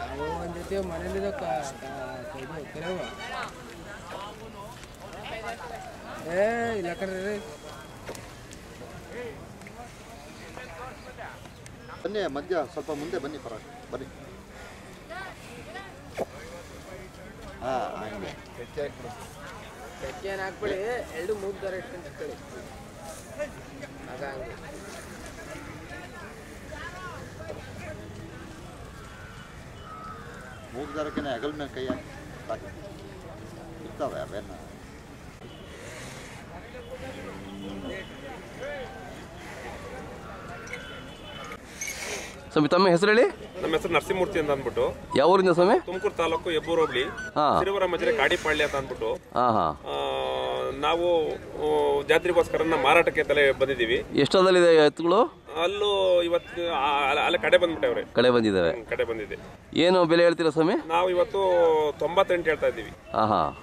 ನಾವು ಒಂದು ಜೊತೆ ಕರೆವ? ಏ, ಇಲ್ಲ ಕಡೆ ಬನ್ನಿ, ಮಧ್ಯ, ಸ್ವಲ್ಪ ಮುಂದೆ ಬನ್ನಿ ಪರ, ಬನ್ನಿ. ಹಾಂ, ಹಂಗೆ. ಚಕ್ಕೆ ಏನು ಹಾಕ್ಬಿಡಿ ಎರಡು ಮೂರು ದರ ಇಟ್ಕೊಂಡು ಹಾಕೊಳ್ಳಿ ಆಗ ಹಂಗೆ. ಮೂಗು ದಾರಕ್ಕೆ ಹೆಗಲ್ ಮೇಲೆ ಕೈ ಹಾಕಿ. ಇರ್ತವೆ ಅವೇನು? ಸ್ವಾಮಿ ತಮ್ಮ ಹೆಸರು ಹೇಳಿ? ನಮ್ಮ ಹೆಸರು ನರಸಿಂಹಮೂರ್ತಿ ಅಂತ ಅಂದ್ಬಿಟ್ಟು. ಯಾವ ಊರಿಂದ ಸ್ವಾಮಿ? ತುಮಕೂರು ತಾಲೂಕು ಹೆಬ್ಬೂರು ಹೋಗ್ಲಿ ಹಾಂ ಮಜರೆ ಕಾಡಿಪಾಳ್ಯ ಅಂತ ಅಂದ್ಬಿಟ್ಟು. ಹಾ ಹಾಂ. ಆ, ನಾವು ಆ, ಜಾತ್ರೆಗೋಸ್ಕರ ಮಾರಾಟಕ್ಕೆ ತಲೆ ಬಂದಿದ್ದೀವಿ. ಎಷ್ಟೊಂದಲ್ಲಿದೆ ಎತ್ತುಗಳು? ಅಲ್ಲೂ ಇವತ್ತು ಆ- ಅಲ್ಲ- ಅಲ್ಲೇ ಕಡೆ ಬಂದ್ಬಿಟ್ಟವ್ರೆ ಕಡೆ ಬಂದಿದ್ದಾವೆ. ಹ್ಮ್, ಕಡೆ ಬಂದಿದೆ. ಏನು ಬೆಲೆ ಹೇಳ್ತೀರಾ ಸ್ವಾಮಿ? ನಾವು ಇವತ್ತು ತೊಂಬತ್ತೆಂಟು ಹೇಳ್ತಾ ಇದ್ದೀವಿ. ಹಾ ಹಾಂ.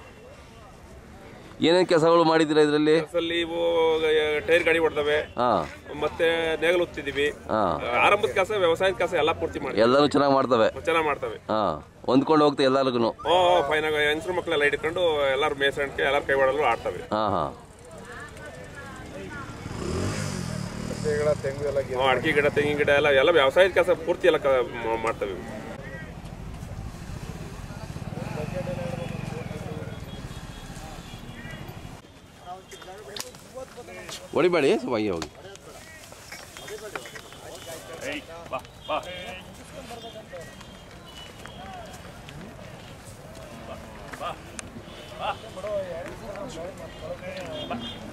ಏನೇನು ಕೆಲಸಗಳು ಮಾಡಿದ್ದೀರಾ ಇದರಲ್ಲಿ? ಇವು ಟೈರ್ ಗಾಡಿ ಹೊಡ್ತವೆ ಹಾಂ. ಮತ್ತೆ ನೇಗಲು ಹೋಗ್ತಿದೀವಿ ಆರಂಭದ ಕೆಲಸ ವ್ಯವಸಾಯದ ಕೆಲಸ ಎಲ್ಲ ಪೂರ್ತಿ ಮಾಡಿ ಎಲ್ಲರೂ ಚೆನ್ನಾಗಿ ಮಾಡ್ತವೆ? ಚೆನ್ನಾಗಿ ಮಾಡ್ತವೆ. ಹಾಂ. ಹೊಂದ್ಕೊಂಡು ಹೋಗ್ತವೆ ಎಲ್ಲರಿಗೂ ಓ ಆಗಿ ಹೆಂಗಸ್ರು ಮಕ್ಕಳೆಲ್ಲ ಇಟ್ಕೊಂಡು ಎಲ್ಲರೂ ಮೇಸಂಡ್ಕೆ ಎಲ್ಲರ ಕೈ ಹೊಡಲು ಆಡ್ತವೆ. ಹಾ ಅಡಿಕೆ ಗಿಡ ತೆಂಗಿನ ಗಿಡ ಎಲ್ಲ ಎಲ್ಲ ವ್ಯವಸಾಯದ ಕೆಲಸ ಪೂರ್ತಿ ಎಲ್ಲ ಮಾಡ್ತವೆ. ಹೊಡಿಬೇಡಿ ಸುಮಾಗಿ ಹೋಗಿ.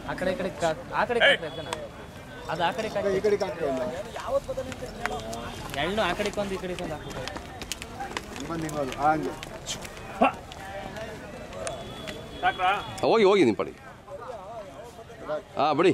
ಆ ಕಡೆ ಈ ಕಡೆ ಕಾ- ಆ ಕಡೆ ಅದು ಆ ಕಡೆ ಕಾಕ್ರಿ. ಎಳ್ಳು ಆ ಕಡೆ ಒಂದು ಈ ಕಡೆ ಹಾಕ್ಬೇಕು ಹೋಗಿ. ಹೋಗಿ ನಿಮ್ಮ ಪಡಿ ಹಾಂ ಬಿಡಿ